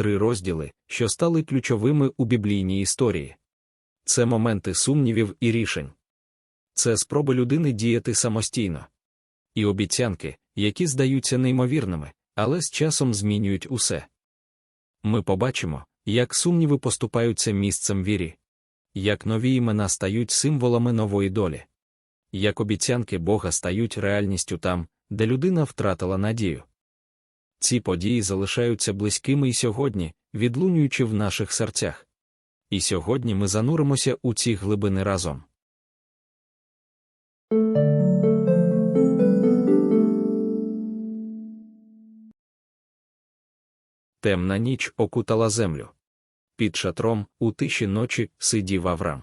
три розділи, що стали ключовими у біблійній історії. Це моменти сумнівів і рішень. Це спроби людини діяти самостійно. І обіцянки, які здаються неймовірними, але з часом змінюють усе. Ми побачимо, як сумніви поступаються місцем вірі, як нові імена стають символами нової долі, як обіцянки Бога стають реальністю там, де людина втратила надію. Ці події залишаються близькими і сьогодні, відлунюючи в наших серцях. І сьогодні ми зануримося у ці глибини разом. Темна ніч окутала землю. Під шатром, у тиші ночі, сидів Аврам.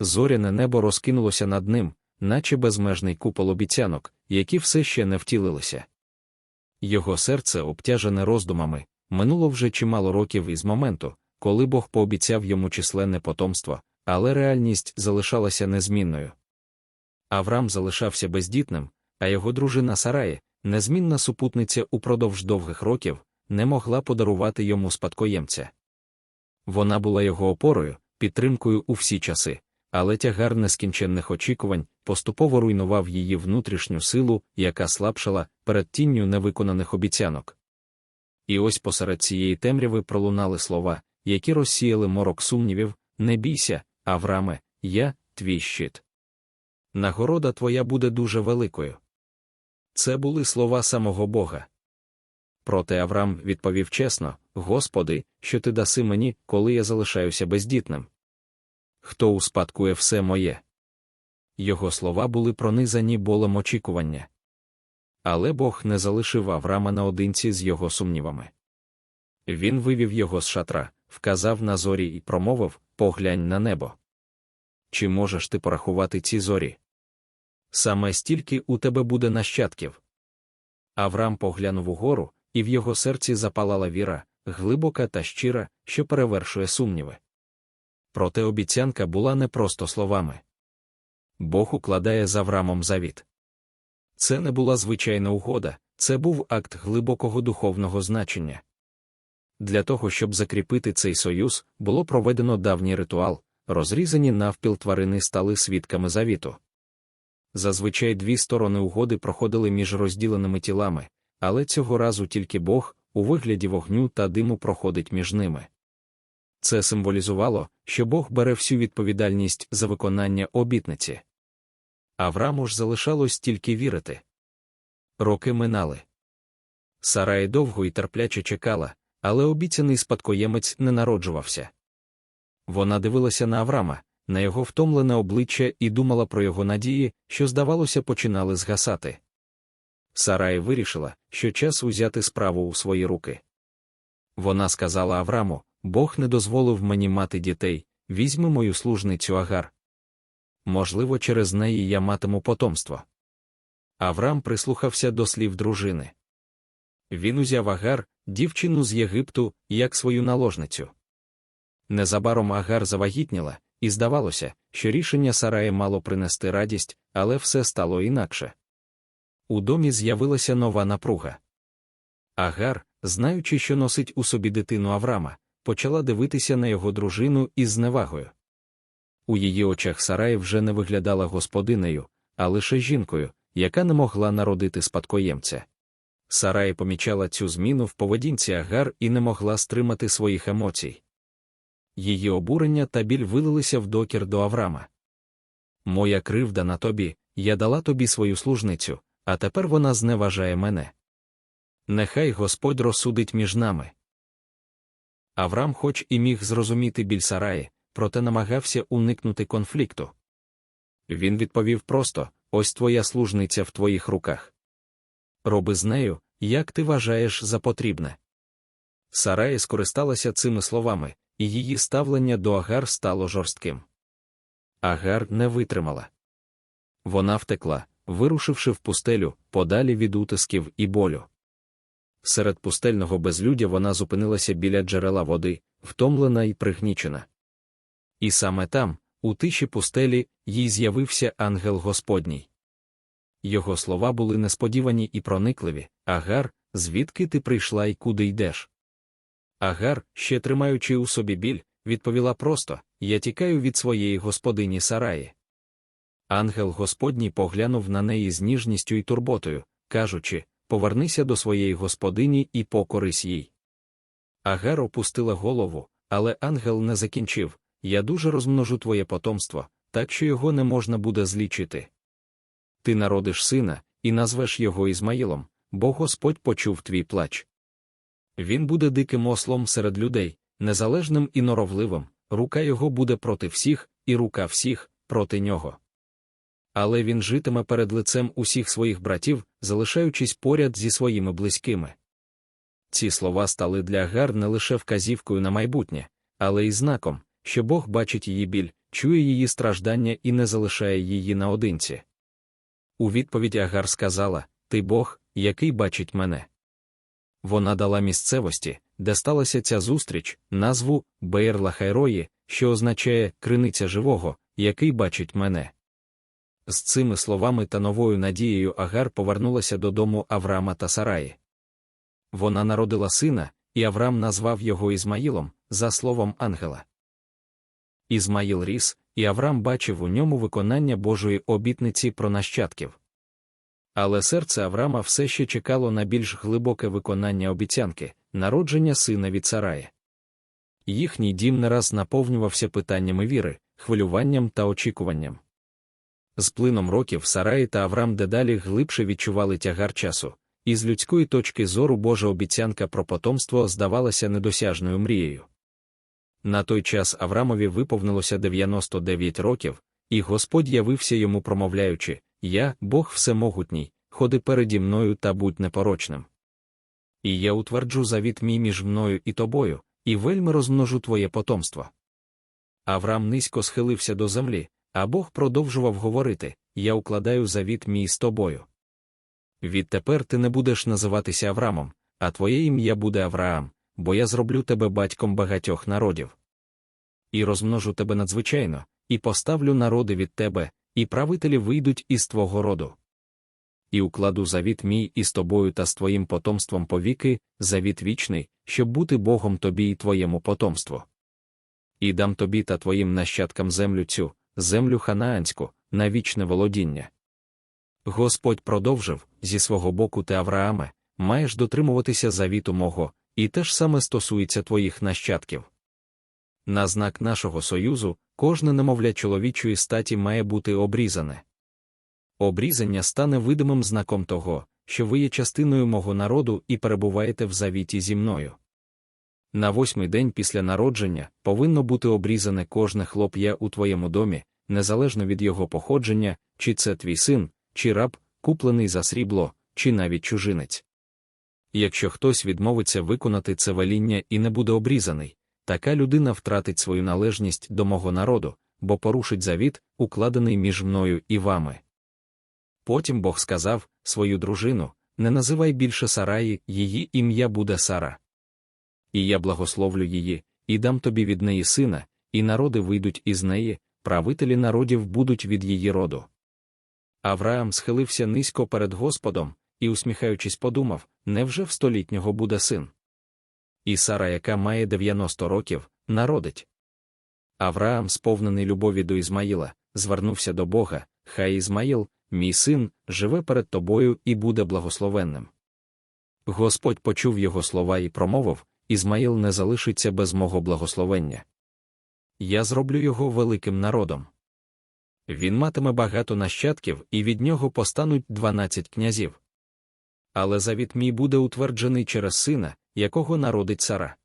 Зоряне небо розкинулося над ним, наче безмежний купол обіцянок, які все ще не втілилися. Його серце, обтяжене роздумами, минуло вже чимало років із моменту, коли Бог пообіцяв йому численне потомство, але реальність залишалася незмінною. Авраам залишався бездітним, а його дружина Сараї, незмінна супутниця упродовж довгих років, не могла подарувати йому спадкоємця. Вона була його опорою, підтримкою у всі часи, але тягар нескінченних очікувань поступово руйнував її внутрішню силу, яка слабшала перед тінню невиконаних обіцянок. І ось посеред цієї темряви пролунали слова, які розсіяли морок сумнівів не бійся, Авраме, я твій щит. Нагорода твоя буде дуже великою. Це були слова самого Бога. Проте Авраам відповів чесно: Господи, що ти даси мені, коли я залишаюся бездітним? Хто успадкує все моє? Його слова були пронизані болем очікування. Але Бог не залишив Авраама наодинці з його сумнівами. Він вивів його з шатра, вказав на зорі і промовив Поглянь на небо. Чи можеш ти порахувати ці зорі? Саме стільки у тебе буде нащадків. Авраам поглянув угору, і в його серці запалала віра, глибока та щира, що перевершує сумніви. Проте обіцянка була не просто словами. Бог укладає з Аврамом завіт. Це не була звичайна угода, це був акт глибокого духовного значення. Для того, щоб закріпити цей союз, було проведено давній ритуал, розрізані навпіл тварини стали свідками завіту. Зазвичай дві сторони угоди проходили між розділеними тілами, але цього разу тільки Бог, у вигляді вогню та диму проходить між ними. Це символізувало, що Бог бере всю відповідальність за виконання обітниці. Авраму ж залишалось тільки вірити. Роки минали. Сарай довго і терпляче чекала, але обіцяний спадкоємець не народжувався. Вона дивилася на Аврама, на його втомлене обличчя і думала про його надії, що, здавалося, починали згасати. Сарай вирішила, що час узяти справу у свої руки. Вона сказала Авраму: Бог не дозволив мені мати дітей, візьми мою служницю Агар. Можливо, через неї я матиму потомство. Авраам прислухався до слів дружини. Він узяв Агар, дівчину з Єгипту, як свою наложницю. Незабаром Агар завагітніла, і здавалося, що рішення Сараї мало принести радість, але все стало інакше. У домі з'явилася нова напруга. Агар, знаючи, що носить у собі дитину Аврама, почала дивитися на його дружину із зневагою. У її очах Сарай вже не виглядала господинею, а лише жінкою, яка не могла народити спадкоємця. Сарай помічала цю зміну в поведінці Агар і не могла стримати своїх емоцій. Її обурення та біль вилилися в докір до Аврама. Моя кривда на тобі, я дала тобі свою служницю, а тепер вона зневажає мене. Нехай Господь розсудить між нами. Авраам хоч і міг зрозуміти біль Сараї, проте намагався уникнути конфлікту. Він відповів просто: ось твоя служниця в твоїх руках. Роби з нею, як ти вважаєш за потрібне. Сараї скористалася цими словами, і її ставлення до Агар стало жорстким. Агар не витримала. Вона втекла, вирушивши в пустелю, подалі від утисків і болю. Серед пустельного безлюдя вона зупинилася біля джерела води, втомлена і пригнічена. І саме там, у тиші пустелі, їй з'явився ангел Господній. Його слова були несподівані і проникливі Агар, звідки ти прийшла і куди йдеш? Агар, ще тримаючи у собі біль, відповіла просто: Я тікаю від своєї господині Сараї. Ангел Господній поглянув на неї з ніжністю і турботою, кажучи: Повернися до своєї господині і покорись їй. Агар опустила голову, але ангел не закінчив Я дуже розмножу твоє потомство, так що його не можна буде злічити. Ти народиш сина, і назвеш його Ізмаїлом, бо Господь почув твій плач. Він буде диким ослом серед людей, незалежним і норовливим, рука його буде проти всіх, і рука всіх проти нього. Але він житиме перед лицем усіх своїх братів, залишаючись поряд зі своїми близькими. Ці слова стали для Гар не лише вказівкою на майбутнє, але й знаком, що Бог бачить її біль, чує її страждання і не залишає її наодинці. У відповідь Агар сказала Ти Бог, який бачить мене. Вона дала місцевості, де сталася ця зустріч, назву Бейр Хайрої, що означає криниця живого, який бачить мене. З цими словами та новою надією Агар повернулася додому Авраама та Сараї. Вона народила сина, і Авраам назвав його Ізмаїлом, за словом ангела. Ізмаїл ріс, і Авраам бачив у ньому виконання Божої обітниці про нащадків. Але серце Авраама все ще чекало на більш глибоке виконання обіцянки, народження сина від Сараї. Їхній дім не раз наповнювався питаннями віри, хвилюванням та очікуванням. З плином років Сараї та Авраам дедалі глибше відчували тягар часу, і з людської точки зору Божа обіцянка про потомство здавалася недосяжною мрією. На той час Аврамові виповнилося 99 років, і Господь явився йому, промовляючи Я, Бог Всемогутній, ходи переді мною та будь непорочним. І я утверджу завіт мій між мною і тобою, і вельми розмножу твоє потомство. Авраам низько схилився до землі, а Бог продовжував говорити Я укладаю завіт мій з тобою. Відтепер ти не будеш називатися Аврамом, а твоє ім'я буде Авраам, бо я зроблю тебе батьком багатьох народів. І розмножу тебе надзвичайно, і поставлю народи від тебе, і правителі вийдуть із твого роду. І укладу завіт мій із тобою та з твоїм потомством повіки, завіт вічний, щоб бути Богом тобі і твоєму потомству. І дам тобі та твоїм нащадкам землю цю, землю ханаанську, на вічне володіння. Господь продовжив зі свого боку ти Аврааме, маєш дотримуватися завіту мого, і те ж саме стосується твоїх нащадків. На знак нашого союзу, кожне немовля чоловічої статі має бути обрізане. Обрізання стане видимим знаком того, що ви є частиною мого народу і перебуваєте в завіті зі мною. На восьмий день після народження повинно бути обрізане кожне хлоп'я у твоєму домі, незалежно від його походження, чи це твій син, чи раб, куплений за срібло, чи навіть чужинець. Якщо хтось відмовиться виконати це веління і не буде обрізаний, така людина втратить свою належність до мого народу, бо порушить завіт, укладений між мною і вами. Потім Бог сказав свою дружину не називай більше Сараї, її ім'я буде Сара. І я благословлю її, і дам тобі від неї сина, і народи вийдуть із неї, правителі народів будуть від її роду. Авраам схилився низько перед Господом і, усміхаючись, подумав невже в столітнього буде син? І Сара, яка має 90 років, народить. Авраам, сповнений любові до Ізмаїла, звернувся до Бога, хай Ізмаїл, мій син, живе перед тобою і буде благословенним. Господь почув його слова і промовив Ізмаїл не залишиться без мого благословення. Я зроблю його великим народом. Він матиме багато нащадків, і від нього постануть дванадцять князів. Але завіт мій буде утверджений через сина, якого народить Сара.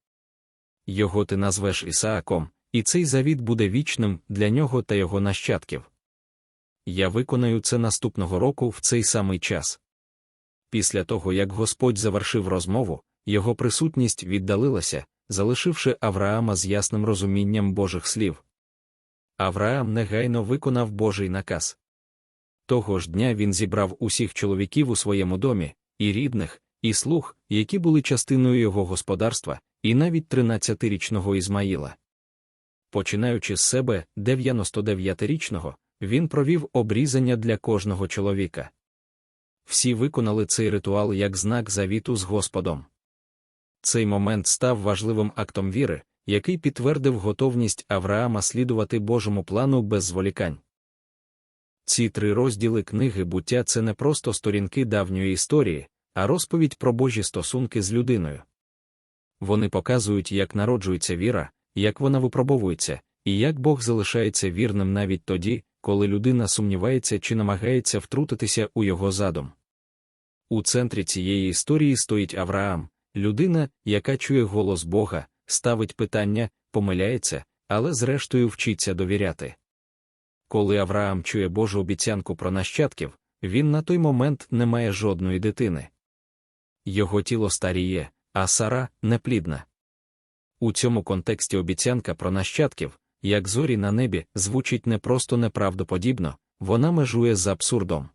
Його ти назвеш Ісааком, і цей завіт буде вічним для нього та його нащадків. Я виконаю це наступного року в цей самий час. Після того, як Господь завершив розмову, його присутність віддалилася, залишивши Авраама з ясним розумінням Божих слів. Авраам негайно виконав Божий наказ. Того ж дня він зібрав усіх чоловіків у своєму домі, і рідних, і слуг, які були частиною його господарства, і навіть 13-річного Ізмаїла. Починаючи з себе 99-річного, він провів обрізання для кожного чоловіка. Всі виконали цей ритуал як знак завіту з Господом. Цей момент став важливим актом віри, який підтвердив готовність Авраама слідувати Божому плану без зволікань. Ці три розділи книги буття це не просто сторінки давньої історії, а розповідь про Божі стосунки з людиною. Вони показують, як народжується віра, як вона випробовується, і як Бог залишається вірним навіть тоді, коли людина сумнівається чи намагається втрутитися у його задум. У центрі цієї історії стоїть Авраам, людина, яка чує голос Бога, ставить питання, помиляється, але зрештою вчиться довіряти. Коли Авраам чує Божу обіцянку про нащадків, він на той момент не має жодної дитини. Його тіло старіє, а Сара неплідна. У цьому контексті обіцянка про нащадків, як зорі на небі, звучить не просто неправдоподібно, вона межує з абсурдом.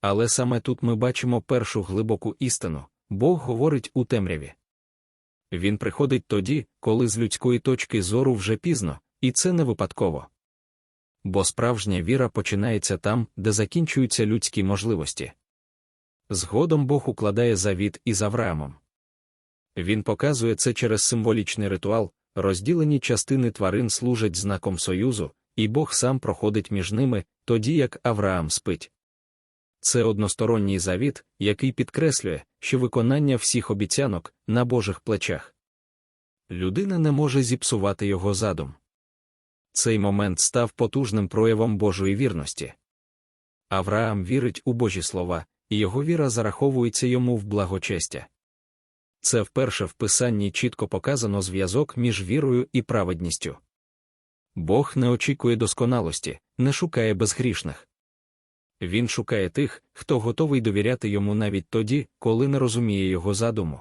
Але саме тут ми бачимо першу глибоку істину Бог говорить у темряві. Він приходить тоді, коли з людської точки зору вже пізно, і це не випадково. Бо справжня віра починається там, де закінчуються людські можливості. Згодом Бог укладає завіт із Авраамом. Він показує це через символічний ритуал, розділені частини тварин служать знаком союзу, і Бог сам проходить між ними, тоді як Авраам спить. Це односторонній завіт, який підкреслює, що виконання всіх обіцянок на Божих плечах. Людина не може зіпсувати його задум. Цей момент став потужним проявом Божої вірності. Авраам вірить у Божі слова, і його віра зараховується йому в благочестя. Це вперше в писанні чітко показано зв'язок між вірою і праведністю. Бог не очікує досконалості, не шукає безгрішних. Він шукає тих, хто готовий довіряти йому навіть тоді, коли не розуміє його задуму.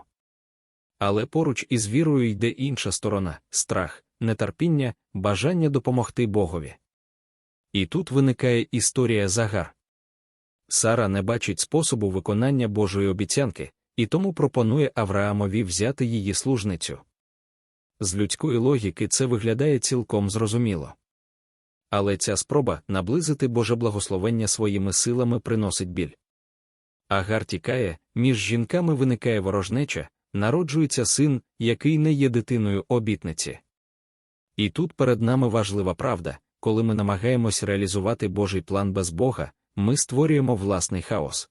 Але поруч із вірою йде інша сторона страх, нетерпіння, бажання допомогти Богові. І тут виникає історія загар. Сара не бачить способу виконання Божої обіцянки, і тому пропонує Авраамові взяти її служницю. З людської логіки це виглядає цілком зрозуміло. Але ця спроба наблизити Боже благословення своїми силами приносить біль. Агар тікає, між жінками виникає ворожнеча, народжується син, який не є дитиною обітниці. І тут перед нами важлива правда коли ми намагаємось реалізувати Божий план без Бога, ми створюємо власний хаос.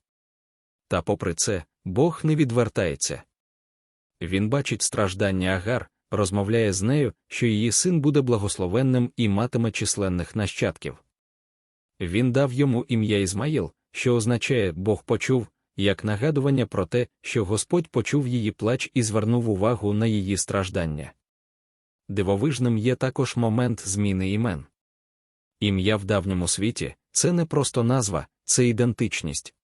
Та попри це, Бог не відвертається. Він бачить страждання Агар, розмовляє з нею, що її син буде благословенним і матиме численних нащадків. Він дав йому ім'я Ізмаїл, що означає Бог почув, як нагадування про те, що Господь почув її плач і звернув увагу на її страждання. Дивовижним є також момент зміни імен. Ім'я в давньому світі це не просто назва, це ідентичність.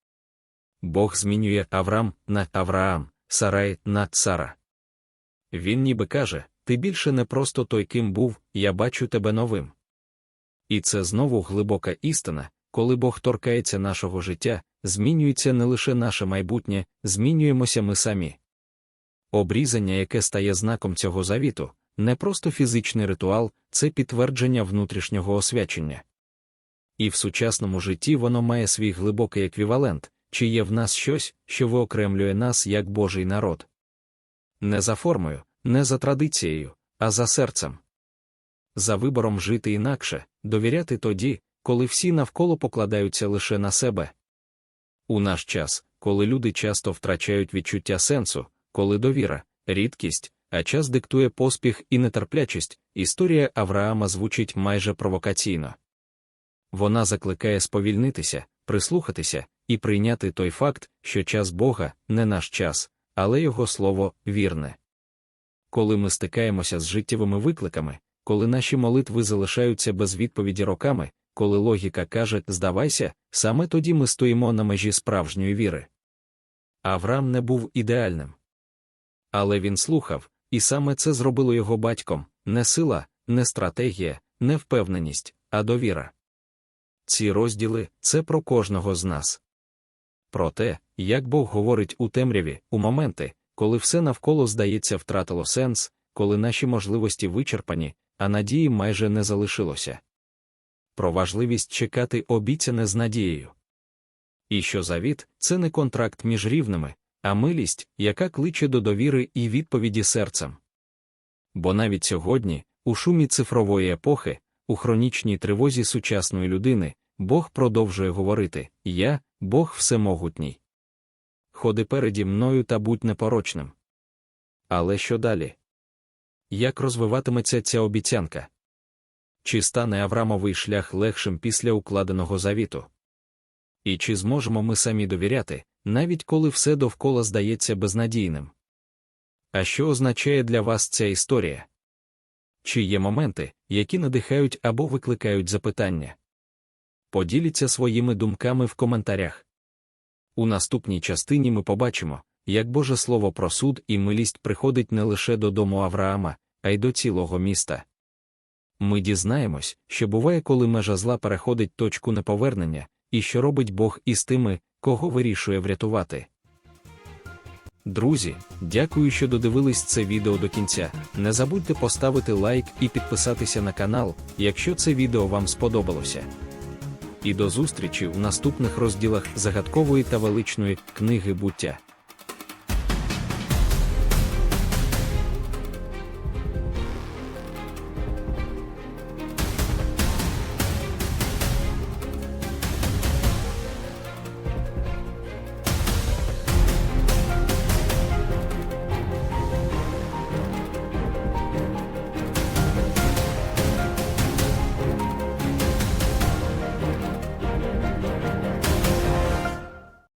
Бог змінює Авраам на Авраам, Сарай на Сара. Він ніби каже: Ти більше не просто той, ким був, я бачу тебе новим. І це знову глибока істина, коли Бог торкається нашого життя, змінюється не лише наше майбутнє, змінюємося ми самі. Обрізання, яке стає знаком цього завіту, не просто фізичний ритуал, це підтвердження внутрішнього освячення. І в сучасному житті воно має свій глибокий еквівалент, чи є в нас щось, що виокремлює нас як Божий народ. Не за формою, не за традицією, а за серцем. За вибором жити інакше, довіряти тоді, коли всі навколо покладаються лише на себе. У наш час, коли люди часто втрачають відчуття сенсу, коли довіра, рідкість, а час диктує поспіх і нетерплячість, історія Авраама звучить майже провокаційно. Вона закликає сповільнитися, прислухатися і прийняти той факт, що час Бога не наш час, але Його слово вірне. Коли ми стикаємося з життєвими викликами, коли наші молитви залишаються без відповіді роками, коли логіка каже здавайся, саме тоді ми стоїмо на межі справжньої віри. Авраам не був ідеальним. Але він слухав, і саме це зробило його батьком не сила, не стратегія, не впевненість, а довіра. Ці розділи це про кожного з нас. Про те, як Бог говорить у темряві, у моменти, коли все навколо здається втратило сенс, коли наші можливості вичерпані, а надії майже не залишилося. Про важливість чекати обіцяне з надією. І що завіт це не контракт між рівними, а милість, яка кличе до довіри і відповіді серцем. Бо навіть сьогодні, у шумі цифрової епохи, у хронічній тривозі сучасної людини, Бог продовжує говорити Я, Бог Всемогутній. Ходи переді мною та будь непорочним. Але що далі? Як розвиватиметься ця обіцянка? Чи стане Аврамовий шлях легшим після укладеного завіту? І чи зможемо ми самі довіряти, навіть коли все довкола здається безнадійним? А що означає для вас ця історія? Чи є моменти, які надихають або викликають запитання? Поділіться своїми думками в коментарях. У наступній частині ми побачимо, як Боже Слово про суд і милість приходить не лише додому Авраама, а й до цілого міста. Ми дізнаємось, що буває, коли межа зла переходить точку неповернення, і що робить Бог із тими, кого вирішує врятувати. Друзі, дякую, що додивились це відео до кінця. Не забудьте поставити лайк і підписатися на канал, якщо це відео вам сподобалося. І до зустрічі в наступних розділах загадкової та величної книги буття.